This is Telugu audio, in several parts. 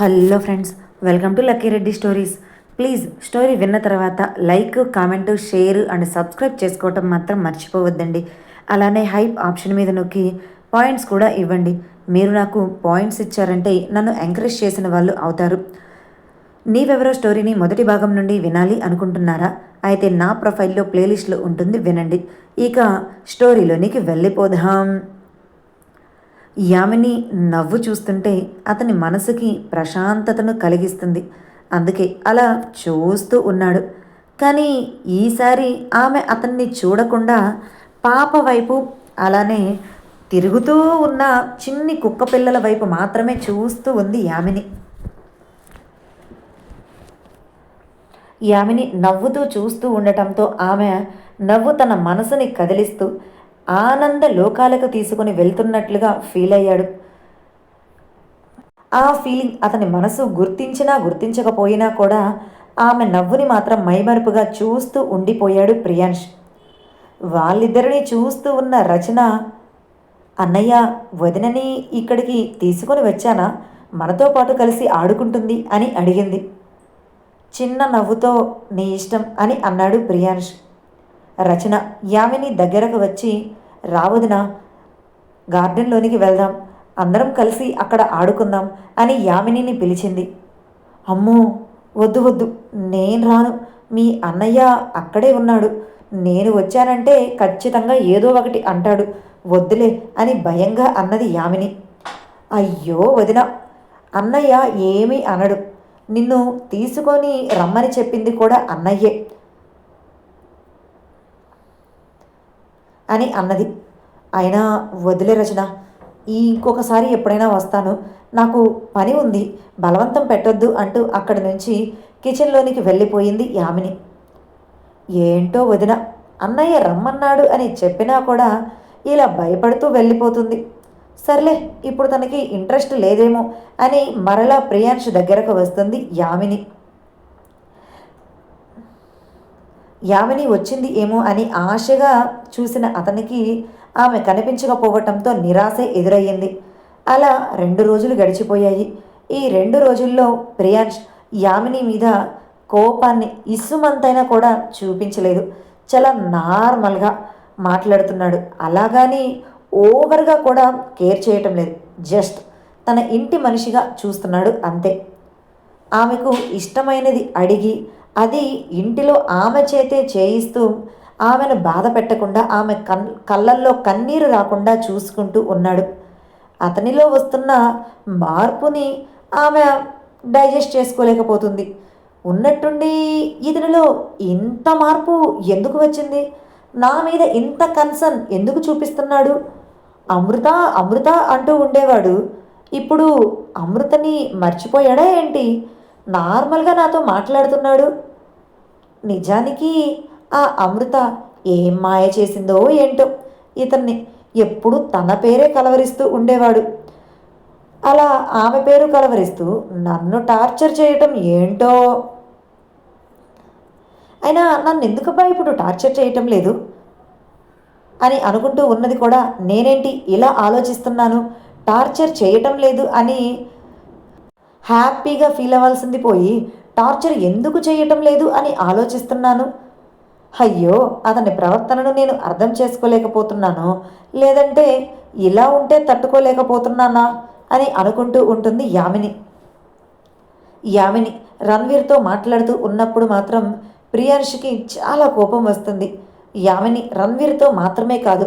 Hello friends welcome to Lucky Reddy stories. Please story విన్న తర్వాత like comment share and subscribe చేసుకోవటం మాత్రం మర్చిపోవద్దండి. అలానే హైప్ ఆప్షన్ మీద నొక్కి పాయింట్స్ కూడా ఇవ్వండి. మీరు నాకు పాయింట్స్ ఇచ్చారంటే నన్ను ఎంకరేజ్ చేసిన వాళ్ళు అవుతారు. నీవెవరో స్టోరీని మొదటి భాగం నుండి వినాలి అనుకుంటున్నారా? అయితే నా ప్రొఫైల్లో ప్లేలిస్ట్లో ఉంటుంది వినండి. ఇక స్టోరీలోనికి వెళ్ళిపోదాం. యామిని నవ్వు చూస్తుంటే అతని మనసుకి ప్రశాంతతను కలిగిస్తుంది. అందుకే అలా చూస్తూ ఉన్నాడు. కానీ ఈసారి ఆమె అతన్ని చూడకుండా పాప వైపు అలానే తిరుగుతూ ఉన్న చిన్ని కుక్క పిల్లల వైపు మాత్రమే చూస్తూ ఉంది యామిని. యామిని నవ్వుతూ చూస్తూ ఉండటంతో ఆమె నవ్వు తన మనసుని కదిలిస్తూ ఆనంద లోకాలకు తీసుకుని వెళ్తున్నట్లుగా ఫీల్ అయ్యాడు. ఆ ఫీలింగ్ అతని మనసు గుర్తించినా గుర్తించకపోయినా కూడా ఆమె నవ్వుని మాత్రం మైమరుపుగా చూస్తూ ఉండిపోయాడు ప్రియాంష్. వాళ్ళిద్దరిని చూస్తూ ఉన్న రచన అన్నయ్య వదినని ఇక్కడికి తీసుకొని వచ్చానా? మనతో పాటు కలిసి ఆడుకుంటుంది అని అడిగింది. చిన్న నవ్వుతో నీ ఇష్టం అని అన్నాడు ప్రియాంష్. రచన యామిని దగ్గరకు వచ్చి రావదునా? గార్డెన్లోనికి వెళ్దాం. అందరం కలిసి అక్కడ ఆడుకుందాం అని యామినిని పిలిచింది. అమ్మో వద్దు వద్దు నేను రాను. మీ అన్నయ్య అక్కడే ఉన్నాడు. నేను వచ్చానంటే ఖచ్చితంగా ఏదో ఒకటి అంటాడు. వద్దులే అని భయంగా అన్నది యామిని. అయ్యో వదిన అన్నయ్య ఏమీ అనడు. నిన్ను తీసుకొని రమ్మని చెప్పింది కూడా అన్నయ్యే. అని అన్నది. అయినా వదిలే రచన ఈ ఇంకొకసారి ఎప్పుడైనా వస్తాను. నాకు పని ఉంది బలవంతం పెట్టొద్దు అంటూ అక్కడి నుంచి కిచెన్లోనికి వెళ్ళిపోయింది యామిని. ఏంటో వదిన అన్నయ్య రమ్మన్నాడు అని చెప్పినా కూడా ఇలా భయపడుతూ వెళ్ళిపోతుంది. సర్లే ఇప్పుడు తనకి ఇంట్రెస్ట్ లేదేమో అని మరలా ప్రియాంష్ దగ్గరకు వస్తుంది యామిని. యామిని వచ్చింది ఏమో అని ఆశగా చూసిన అతనికి ఆమె కనిపించకపోవటంతో నిరాశ ఎదురయ్యింది. అలా రెండు రోజులు గడిచిపోయాయి. ఈ రెండు రోజుల్లో ప్రియాంష్ యామిని మీద కోపాన్ని ఇసుమంతైనా కూడా చూపించలేదు. చాలా నార్మల్గా మాట్లాడుతున్నాడు. అలాగని ఓవర్గా కూడా కేర్ చేయటం లేదు. జస్ట్ తన ఇంటి మనిషిగా చూస్తున్నాడు అంతే. ఆమెకు ఇష్టమైనది అడిగి అది ఇంటిలో ఆమె చేతే చేయిస్తూ ఆమెను బాధ పెట్టకుండా ఆమె కన్ కళ్ళల్లో కన్నీరు రాకుండా చూసుకుంటూ ఉన్నాడు. అతనిలో వస్తున్న మార్పుని ఆమె డైజెస్ట్ చేసుకోలేకపోతుంది. ఉన్నట్టుండి ఇతనిలో ఇంత మార్పు ఎందుకు వచ్చింది? నా మీద ఇంత కన్సర్న్ ఎందుకు చూపిస్తున్నాడు? అమృత అమృత అంటూ ఉండేవాడు. ఇప్పుడు అమృతని మర్చిపోయాడా ఏంటి? నార్మల్గా నాతో మాట్లాడుతున్నాడు. నిజానికి ఆ అమృత ఏం మాయ చేసిందో ఏంటో ఇతన్ని ఎప్పుడు తన పేరే కలవరిస్తూ ఉండేవాడు. అలా ఆమె పేరు కలవరిస్తూ నన్ను టార్చర్ చేయటం ఏంటో? అయినా నన్ను ఎందుకబ్బా ఇప్పుడు టార్చర్ చేయటం లేదు? అని అనుకుంటూ ఉన్నది కూడా నేనేంటి ఇలా ఆలోచిస్తున్నాను? టార్చర్ చేయటం లేదు అని హ్యాపీగా ఫీల్ అవ్వాల్సింది పోయి టార్చర్ ఎందుకు చేయటం లేదు అని ఆలోచిస్తున్నాను. అయ్యో అతని ప్రవర్తనను నేను అర్థం చేసుకోలేకపోతున్నాను. లేదంటే ఇలా ఉంటే తట్టుకోలేకపోతున్నానా అని అనుకుంటూ ఉంటుంది యామిని. యామిని రణ్వీర్తో మాట్లాడుతూ ఉన్నప్పుడు మాత్రం ప్రియాంష్కి చాలా కోపం వస్తుంది. యామిని రణ్వీర్తో మాత్రమే కాదు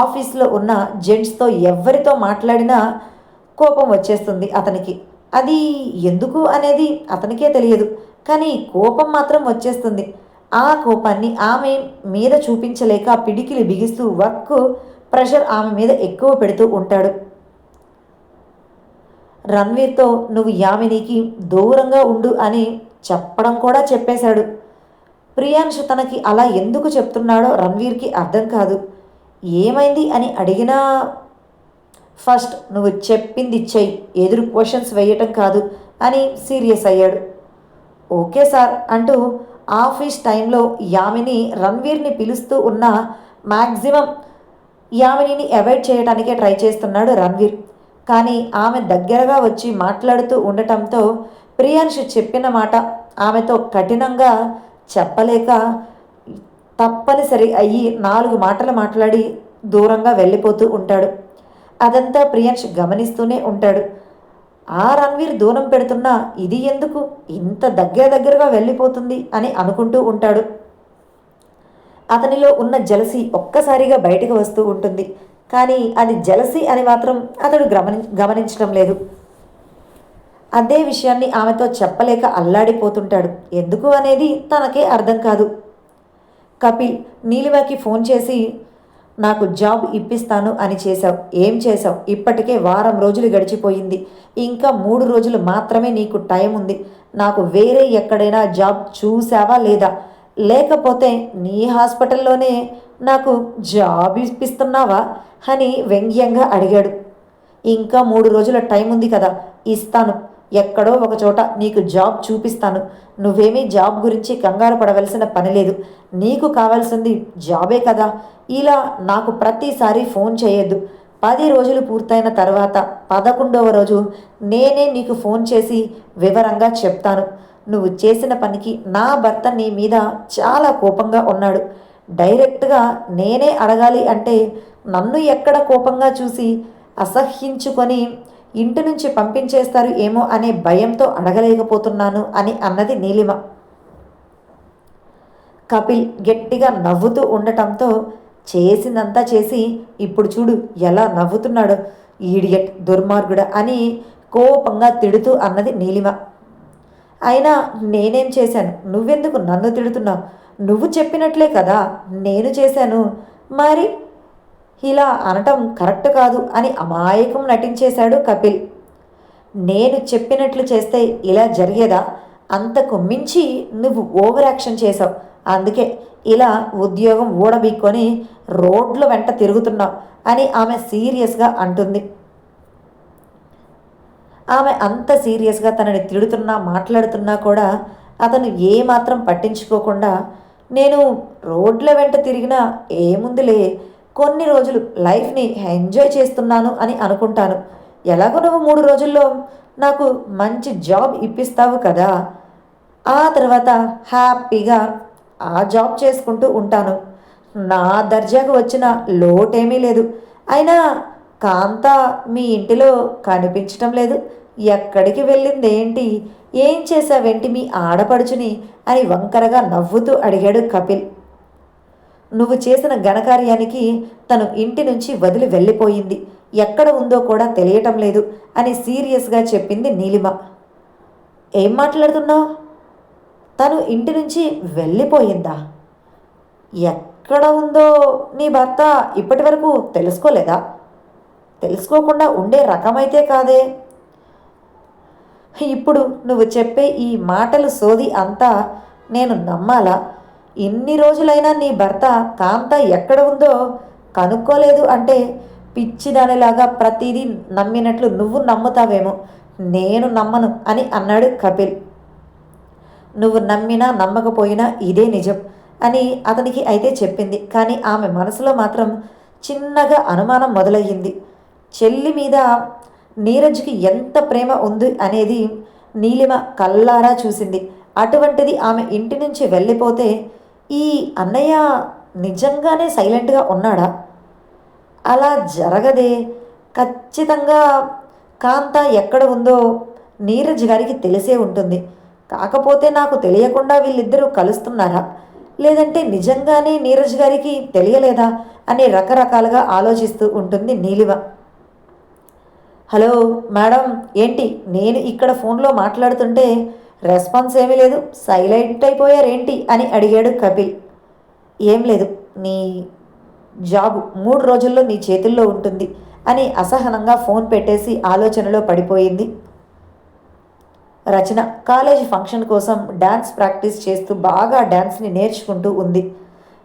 ఆఫీస్లో ఉన్న జెంట్స్తో ఎవరితో మాట్లాడినా కోపం వచ్చేస్తుంది అతనికి. అది ఎందుకు అనేది అతనికే తెలియదు. కానీ కోపం మాత్రం వచ్చేస్తుంది. ఆ కోపాన్ని ఆమె మీద చూపించలేక పిడికిలి బిగిస్తూ వర్క్ ప్రెషర్ ఆమె మీద ఎక్కువ పెడుతూ ఉంటాడు. రణ్వీర్తో నువ్వు యామినికి దూరంగా ఉండు అని చెప్పడం కూడా చెప్పేశాడు. ప్రియాంష్ తనకి అలా ఎందుకు చెప్తున్నాడో రణ్వీర్కి అర్థం కాదు. ఏమైంది అని అడిగినా ఫస్ట్ నువ్వు చెప్పింది చెయ్యి ఎదురు క్వశ్చన్స్ వేయటం కాదు అని సీరియస్ అయ్యాడు. ఓకే సార్ అంటూ ఆఫీస్ టైంలో యామిని రణ్వీర్ని పిలుస్తూ ఉన్న మ్యాక్సిమం యామినిని అవాయిడ్ చేయడానికే ట్రై చేస్తున్నాడు రణ్వీర్. కానీ ఆమె దగ్గరగా వచ్చి మాట్లాడుతూ ఉండటంతో ప్రియాంశు చెప్పిన మాట ఆమెతో కఠినంగా చెప్పలేక తప్పనిసరి అయ్యి నాలుగు మాటలు మాట్లాడి దూరంగా వెళ్ళిపోతూ ఉంటాడు. అదంతా ప్రియాంష్ గమనిస్తూనే ఉంటాడు. ఆ రణ్వీర్ దూరం పెడుతున్నా ఇది ఎందుకు? ఇంత దగ్గర దగ్గరగా వెళ్ళిపోతుంది అని అనుకుంటూ ఉంటాడు. అతనిలో ఉన్న జలసి ఒక్కసారిగా బయటకు వస్తూ ఉంటుంది. కానీ అది జలసి అని మాత్రం అతడు గమని గమనించడం లేదు. అదే విషయాన్ని ఆమెతో చెప్పలేక అల్లాడిపోతుంటాడు. ఎందుకు అనేది తనకే అర్థం కాదు. కపిల్ నీలిమకి ఫోన్ చేసి నాకు జాబ్ ఇప్పిస్తాను అని చేశావు. ఏం చేశావు? ఇప్పటికే వారం రోజులు గడిచిపోయింది. ఇంకా మూడు రోజులు మాత్రమే నీకు టైం ఉంది. నాకు వేరే ఎక్కడైనా జాబ్ చూసావా లేదా? లేకపోతే నీ హాస్పిటల్లోనే నాకు జాబ్ ఇప్పిస్తున్నావా? అని వ్యంగ్యంగా అడిగాడు. ఇంకా మూడు రోజుల టైం ఉంది కదా ఇస్తాను. ఎక్కడో ఒక చోట నీకు జాబ్ చూపిస్తాను. నువ్వేమీ జాబ్ గురించి కంగారు పడవలసిన పని లేదు. నీకు కావాల్సింది జాబే కదా. ఇలా నాకు ప్రతిసారి ఫోన్ చేయొద్దు. పది రోజులు పూర్తయిన తర్వాత పదకొండవ రోజు నేనే నీకు ఫోన్ చేసి వివరంగా చెప్తాను. నువ్వు చేసిన పనికి నా భర్త నీ మీద చాలా కోపంగా ఉన్నాడు. డైరెక్ట్గా నేనే అడగాలి అంటే నన్ను ఎక్కడ కోపంగా చూసి అసహ్యించుకొని ఇంటి నుంచి పంపించేస్తారు ఏమో అనే భయంతో అడగలేకపోతున్నాను అని అన్నది నీలిమ. కపిల్ గట్టిగా నవ్వుతూ ఉండటంతో చేసిందంతా చేసి ఇప్పుడు చూడు ఎలా నవ్వుతున్నాడు ఈడియట్ దుర్మార్గుడ అని కోపంగా తిడుతూ అన్నది నీలిమ. అయినా నేనేం చేశాను? నువ్వెందుకు నన్ను తిడుతున్నావు? నువ్వు చెప్పినట్లే కదా నేను చేశాను. మరి ఇలా అనటం కరెక్ట్ కాదు అని అమాయకం నటించేశాడు కపిల్. నేను చెప్పినట్లు చేస్తే ఇలా జరిగేదా? అంతకు మించి నువ్వు ఓవర్ యాక్షన్ చేసావు అందుకే ఇలా ఉద్యోగం ఊడబీక్కొని రోడ్ల వెంట తిరుగుతున్నావు అని ఆమె సీరియస్గా అంటుంది. ఆమె అంత సీరియస్గా తనని తిడుతున్నా మాట్లాడుతున్నా కూడా అతను ఏమాత్రం పట్టించుకోకుండా నేను రోడ్ల వెంట తిరిగినా ఏముందిలే కొన్ని రోజులు లైఫ్ని ఎంజాయ్ చేస్తున్నాను అని అనుకుంటాను. ఎలాగో నువ్వు మూడు రోజుల్లో నాకు మంచి జాబ్ ఇప్పిస్తావు కదా. ఆ తర్వాత హ్యాపీగా ఆ జాబ్ చేసుకుంటూ ఉంటాను. నా దర్జాకు వచ్చిన లోటేమీ లేదు. అయినా కాంత మీ ఇంటిలో కనిపించటం లేదు. ఎక్కడికి వెళ్ళింది ఏంటి ఏం చేశావేంటి మీ ఆడపడుచుని? అని వంకరగా నవ్వుతూ అడిగాడు కపిల్. నువ్వు చేసిన ఘనకార్యానికి తను ఇంటి నుంచి వదిలి వెళ్ళిపోయింది. ఎక్కడ ఉందో కూడా తెలియటం లేదు అని సీరియస్గా చెప్పింది నీలిమ. ఏం మాట్లాడుతున్నావు? తను ఇంటి నుంచి వెళ్ళిపోయిందా? ఎక్కడ ఉందో నీ భర్త ఇప్పటి వరకు తెలుసుకోలేదా? తెలుసుకోకుండా ఉండే రకమైతే కాదే. ఇప్పుడు నువ్వు చెప్పే ఈ మాటలు సోది అంతా నేను నమ్మాలా? ఇన్ని రోజులైనా నీ భర్త కాంత ఎక్కడ ఉందో కనుక్కోలేదు అంటే పిచ్చిదానిలాగా ప్రతిదీ నమ్మినట్లు నువ్వు నమ్ముతావేమో. నేను నమ్మను అని అన్నాడు కపిల్. నువ్వు నమ్మినా నమ్మకపోయినా ఇదే నిజం అని అతనికి అయితే చెప్పింది. కానీ ఆమె మనసులో మాత్రం చిన్నగా అనుమానం మొదలయ్యింది. చెల్లి మీద నీరజ్కి ఎంత ప్రేమ ఉంది అనేది నీలిమ కల్లారా చూసింది. అటువంటిది ఆమె ఇంటి నుంచి వెళ్ళిపోతే ఈ అన్నయ్య నిజంగానే సైలెంట్గా ఉన్నాడా? అలా జరగదే. ఖచ్చితంగా కాంత ఎక్కడ ఉందో నీరజ్ గారికి తెలిసే ఉంటుంది. కాకపోతే నాకు తెలియకుండా వీళ్ళిద్దరూ కలుస్తున్నారా? లేదంటే నిజంగానే నీరజ్ గారికి తెలియలేదా? అని రకరకాలుగా ఆలోచిస్తూ ఉంటుంది నీలివ హలో మేడం ఏంటి? నేను ఇక్కడ ఫోన్లో మాట్లాడుతుంటే రెస్పాన్స్ ఏమీ లేదు. సైలెంట్ అయిపోయారేంటి అని అడిగాడు కపిల్. ఏం లేదు నీ జాబ్ మూడు రోజుల్లో నీ చేతుల్లో ఉంటుంది అని అసహనంగా ఫోన్ పెట్టేసి ఆలోచనలో పడిపోయింది. రచన కాలేజ్ ఫంక్షన్ కోసం డ్యాన్స్ ప్రాక్టీస్ చేస్తూ బాగా డ్యాన్స్ని నేర్చుకుంటూ ఉంది.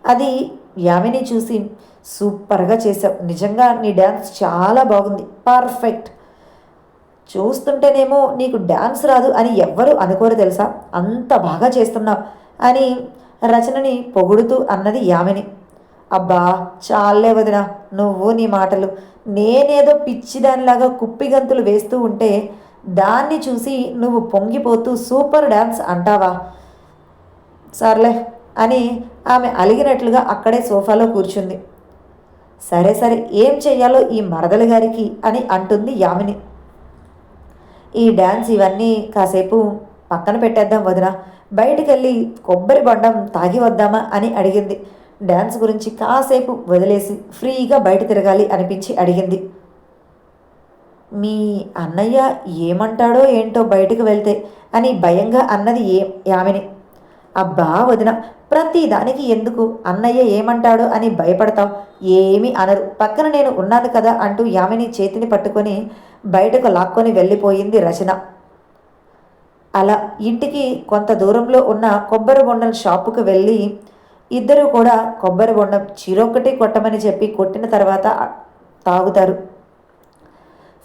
అది యామిని చూసి సూపర్గా చేశావు. నిజంగా నీ డ్యాన్స్ చాలా బాగుంది. పర్ఫెక్ట్. చూస్తుంటేనేమో నీకు డ్యాన్స్ రాదు అని ఎవ్వరూ అనుకోరు తెలుసా? అంత బాగా చేస్తున్నావు అని రచనని పొగుడుతూ అన్నది యామిని. అబ్బా చాలే వదిన నువ్వు నీ మాటలు. నేనేదో పిచ్చిదానిలాగా కుప్పిగంతులు వేస్తూ ఉంటే దాన్ని చూసి నువ్వు పొంగిపోతూ సూపర్ డ్యాన్స్ అంటావా? సర్లే అని ఆమె అలిగినట్లుగా అక్కడే సోఫాలో కూర్చుంది. సరే సరే ఏం చెయ్యాలో ఈ మరదల గారికి అని అంటుంది యామిని. ఈ డ్యాన్స్ ఇవన్నీ కాసేపు పక్కన పెట్టేద్దాం వదిన. బయటికి వెళ్ళి కొబ్బరి బొండం తాగి వద్దామా అని అడిగింది. డ్యాన్స్ గురించి కాసేపు వదిలేసి ఫ్రీగా బయట తిరగాలి అనిపించి అడిగింది. మీ అన్నయ్య ఏమంటాడో ఏంటో బయటకు వెళ్తే అని భయంగా అన్నది ఏ యామిని అబ్బా వదిన ప్రతి దానికి ఎందుకు అన్నయ్య ఏమంటాడో అని భయపడతాం ఏమీ అనరు. పక్కన నేను ఉన్నాను కదా అంటూ యామిని చేతిని పట్టుకొని బయటకు లాక్కొని వెళ్ళిపోయింది రచన. అలా ఇంటికి కొంత దూరంలో ఉన్న కొబ్బరి బొండం షాపుకు వెళ్ళి ఇద్దరూ కూడా కొబ్బరి బొండం చిరొక్కటి కొట్టమని చెప్పి కొట్టిన తర్వాత తాగుతారు.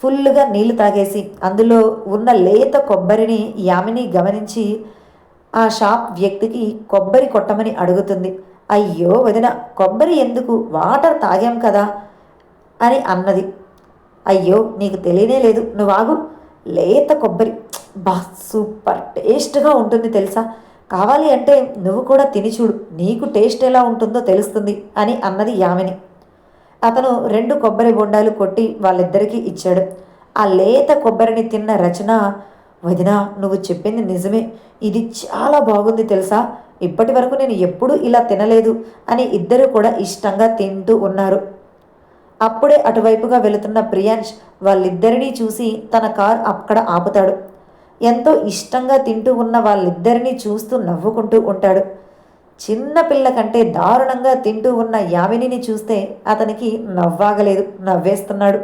ఫుల్గా నీళ్ళు తాగేసి అందులో ఉన్న లేత కొబ్బరిని యామిని గమనించి ఆ షాప్ వ్యక్తికి కొబ్బరి కొట్టమని అడుగుతుంది. అయ్యో వదిన కొబ్బరి ఎందుకు? వాటర్ తాగాం కదా అని అన్నది. అయ్యో నీకు తెలియనే లేదు. నువ్వు ఆగు. లేత కొబ్బరి. బా సూపర్. టేస్ట్గా ఉంటుంది తెలుసా? కావాలి అంటే నువ్వు కూడా తిని చూడు. నీకు టేస్ట్ ఎలా ఉంటుందో తెలుస్తుంది అని అన్నది యామిని. అతను రెండు కొబ్బరి బొండాలు కొట్టి వాళ్ళిద్దరికీ ఇచ్చాడు. ఆ లేత కొబ్బరిని తిన్న రచన వదిన నువ్వు చెప్పింది నిజమే. ఇది చాలా బాగుంది తెలుసా? ఇప్పటి వరకు నేను ఎప్పుడూ ఇలా తినలేదు అని ఇద్దరు కూడా ఇష్టంగా తింటూ ఉన్నారు. అప్పుడే అటువైపుగా వెళుతున్న ప్రియాంష్ వాళ్ళిద్దరినీ చూసి తన కార్ అక్కడ ఆపుతాడు. ఎంతో ఇష్టంగా తింటూ ఉన్న వాళ్ళిద్దరినీ చూస్తూ నవ్వుకుంటూ ఉంటాడు. చిన్న పిల్ల కంటే దారుణంగా తింటూ ఉన్న యామినిని చూస్తే అతనికి నవ్వాగలేదు నవ్వేస్తున్నాడు.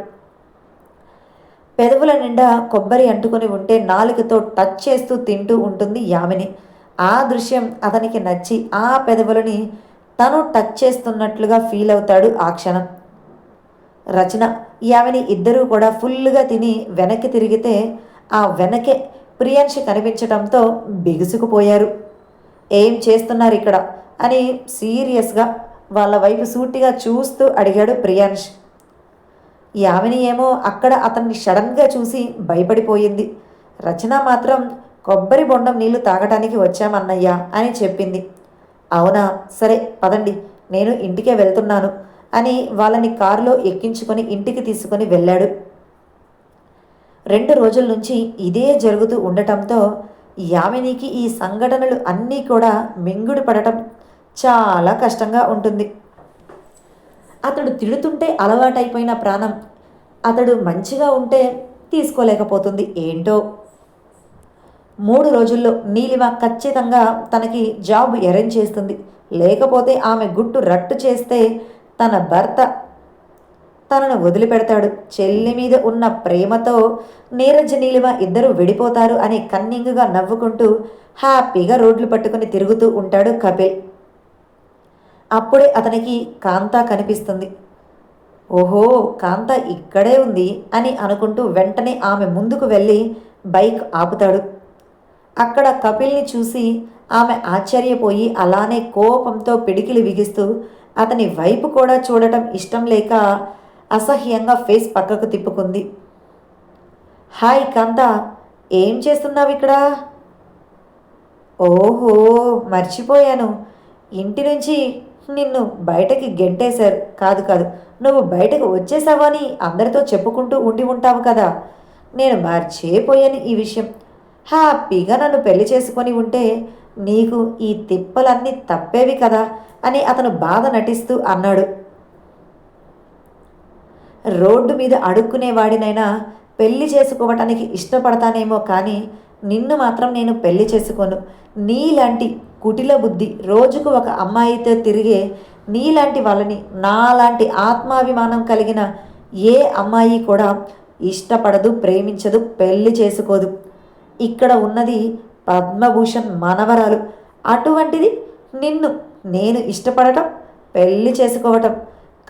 పెదవుల నిండా కొబ్బరి అంటుకొని ఉంటే నాలుకతో టచ్ చేస్తూ తింటూ ఉంటుంది యామిని. ఆ దృశ్యం అతనికి నచ్చి ఆ పెదవులని తను టచ్ చేస్తున్నట్లుగా ఫీల్ అవుతాడు ఆ క్షణం. రచన. యామిని ఇద్దరూ కూడా ఫుల్గా తిని వెనక్కి తిరిగితే ఆ వెనకే ప్రియాంశ కనిపించడంతో బిగుసుకుపోయారు. ఏం చేస్తున్నారు ఇక్కడ అని సీరియస్గా వాళ్ళ వైపు సూటిగా చూస్తూ అడిగాడు ప్రియాంష్ యామిని ఏమో అక్కడ అతన్ని సడన్గా చూసి భయపడిపోయింది. రచన మాత్రం కొబ్బరి బొండం నీళ్ళు తాగటానికి వచ్చామన్నయ్యా అని చెప్పింది. అవునా? సరే పదండి. నేను ఇంటికే వెళ్తున్నాను. అని వాళ్ళని కారులో ఎక్కించుకొని ఇంటికి తీసుకొని వెళ్ళాడు. రెండు రోజుల నుంచి ఇదే జరుగుతూ ఉండటంతో యామినికి ఈ సంఘటనలు అన్నీ కూడా మింగుడు పడటం చాలా కష్టంగా ఉంటుంది. అతడు తిడుతుంటే అలవాటైపోయిన ప్రాణం అతడు మంచిగా ఉంటే తీసుకోలేకపోతుంది ఏంటో. మూడు రోజుల్లో నీలిమ ఖచ్చితంగా తనకి జాబ్ అరేంజ్ చేస్తుంది. లేకపోతే ఆమె గుట్టు రట్టు చేస్తే తన భర్త తనను వదిలిపెడతాడు. చెల్లి మీద ఉన్న ప్రేమతో నీరజ్ నీలిమ ఇద్దరు విడిపోతారు అని కన్నింగ్గా నవ్వుకుంటూ హ్యాపీగా రోడ్లు పట్టుకుని తిరుగుతూ ఉంటాడు కపిల్. అప్పుడే అతనికి కాంత కనిపిస్తుంది. ఓహో కాంత ఇక్కడే ఉంది అని అనుకుంటూ వెంటనే ఆమె ముందుకు వెళ్ళి బైక్ ఆపుతాడు. అక్కడ కపిల్ని చూసి ఆమె ఆశ్చర్యపోయి అలానే కోపంతో పిడికిలి బిగిస్తూ అతని వైపు కూడా చూడటం ఇష్టం లేక అసహ్యంగా ఫేస్ పక్కకు తిప్పుకుంది. హాయ్ కాంత ఏం చేస్తున్నావు ఇక్కడ? ఓహో మర్చిపోయాను. ఇంటి నుంచి నిన్ను బయటకి గెంటేశారు. కాదు కాదు. నువ్వు బయటకు వచ్చేసావని అందరితో చెప్పుకుంటూ ఉండి ఉంటావు కదా. నేను మర్చిపోయాను ఈ విషయం. హ్యాపీగా నన్ను పెళ్ళి చేసుకొని ఉంటే నీకు ఈ తిప్పలన్నీ తప్పేవి కదా అని అతను బాధ నటిస్తూ అన్నాడు. రోడ్డు మీద అడుక్కునేవాడినైనా పెళ్ళి చేసుకోవటానికి ఇష్టపడతానేమో కానీ నిన్ను మాత్రం నేను పెళ్ళి చేసుకోను. నీలాంటి కుటిల బుద్ధి రోజుకు ఒక అమ్మాయితో తిరిగే నీలాంటి వాళ్ళని నాలాంటి ఆత్మాభిమానం కలిగిన ఏ అమ్మాయి కూడా ఇష్టపడదు ప్రేమించదు పెళ్ళి చేసుకోదు. ఇక్కడ ఉన్నది పద్మభూషణ్ మనవరాలు. అటువంటిది నిన్ను నేను ఇష్టపడటం పెళ్ళి చేసుకోవటం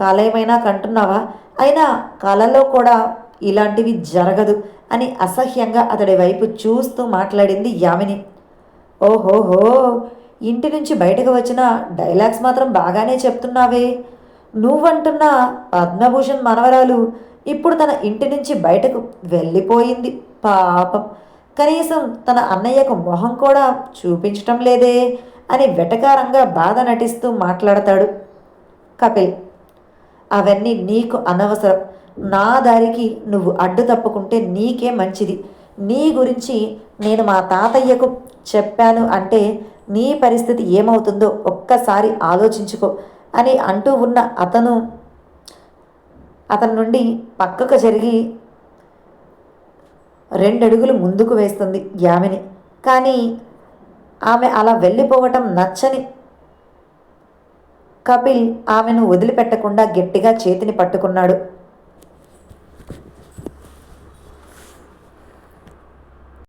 కళ ఏమైనా కంటున్నావా? అయినా కళలో కూడా ఇలాంటివి జరగదు అని అసహ్యంగా అతడి వైపు చూస్తూ మాట్లాడింది యామిని. ఓహోహో ఇంటి నుంచి బయటకు వచ్చిన డైలాగ్స్ మాత్రం బాగానే చెప్తున్నావే. నువ్వంటున్న పద్మభూషణ్ మనవరాలు ఇప్పుడు తన ఇంటి నుంచి బయటకు వెళ్ళిపోయింది. పాపం. కనీసం తన అన్నయ్యకు మొహం కూడా చూపించటం లేదే అని వెటకారంగా బాధ నటిస్తూ మాట్లాడతాడు కపిల్. అవన్నీ నీకు అనవసరం. నా దారికి నువ్వు అడ్డు తప్పుకుంటే నీకే మంచిది. నీ గురించి నేను మా తాతయ్యకు చెప్పాను అంటే నీ పరిస్థితి ఏమవుతుందో ఒక్కసారి ఆలోచించుకో అని అంటూ ఉన్న అతను అతని నుండి పక్కకు జరిగి రెండడుగులు ముందుకు వేస్తుంది యామిని. కానీ ఆమె అలా వెళ్ళిపోవటం నచ్చని కపిల్ ఆమెను వదిలిపెట్టకుండా గట్టిగా చేతిని పట్టుకున్నాడు.